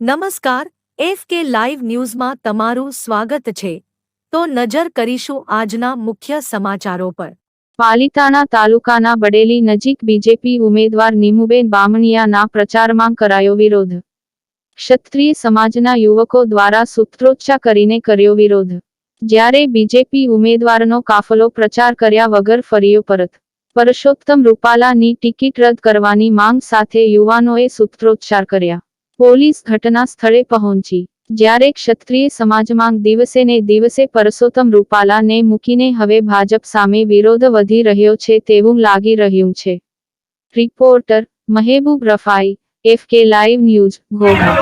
નમસ્કાર, F K live ન્યૂઝમાં તમારું સ્વાગત છે. તો નજર કરીશું આજના મુખ્ય સમાચારો પર. પાલિતાણા તાલુકાના બડેલી નજીક બીજેપી ઉમેદવાર નીમુબેન બામણિયાના પ્રચારમાં કરાયો વિરોધ. ક્ષત્રિય સમાજના યુવકો દ્વારા સૂત્રોચ્ચાર કરીને કર્યો વિરોધ. જ્યારે બીજેપી ઉમેદવારનો કાફલો પ્રચાર કર્યા વગર ફર્યો પરત. પરસોત્તમ રૂપાલાની ટિકિટ રદ કરવાની માંગ સાથે યુવાનોએ સૂત્રોચ્ચાર કર્યા. પોલીસ ઘટના સ્થળે પહોંચી. જ્યારે ક્ષત્રિય સમાજમાં દિવસે ને દિવસે પરસોત્તમ રૂપાલાને મૂકીને હવે ભાજપ સામે વિરોધ વધી રહ્યો છે તેવું લાગી રહ્યું છે. Reporter Mehboob Rafai, F K live news Ghogha